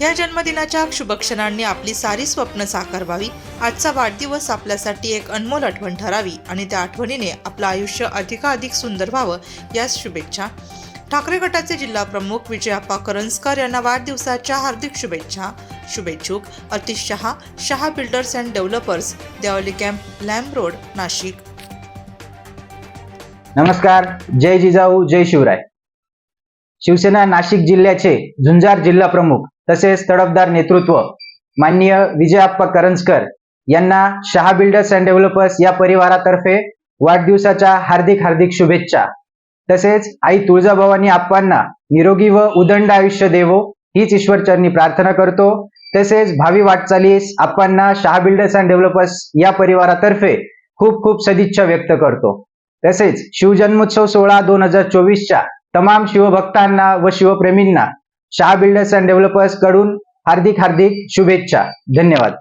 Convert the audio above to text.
या जन्मदिनाच्या शुभक्षणांनी आपली सारी स्वप्न साकार व्हावी. आजचा वाढदिवस आपल्यासाठी एक अनमोल आठवण ठरावी आणि त्या आठवणीने आपलं आयुष्य अधिकाधिक सुंदर व्हावं याच शुभेच्छा. ठाकरे गटाचे जिल्हा प्रमुख विजयाप्पा करंजकर यांना वाढदिवसाच्या हार्दिक शुभेच्छा. शुभेच्छुक Atish Shah Shah builders and developers Deolali camp lamp road Nashik. नमस्कार जय जिजाऊ जय शिवराय. शिवसेना नाशिक जिल्ह्याचे झुंजार जिल्हा प्रमुख तसेच तडफदार नेतृत्व माननीय विजयाप्पा करंजकर यांना शहा बिल्डर्स अँड डेव्हलपर्स या परिवारातर्फे वाढदिवसाच्या हार्दिक हार्दिक शुभेच्छा. तसेच आई तुळजाभवानी आप्पांना निरोगी व उदंड आयुष्य देवो हीच ईश्वरचरणी प्रार्थना करतो. तसेच भावी वाटचालीस आप्पांना शहा बिल्डर्स अँड डेव्हलपर्स या परिवारातर्फे खूप खूप सदिच्छा व्यक्त करतो. तसेच शिवजन्मोत्सव सोहळा दोन हजार चोवीसच्या तमाम शिवभक्तांना व शिवप्रेमींना शहा बिल्डर्स अँड डेव्हलपर्सकडून हार्दिक हार्दिक शुभेच्छा. धन्यवाद.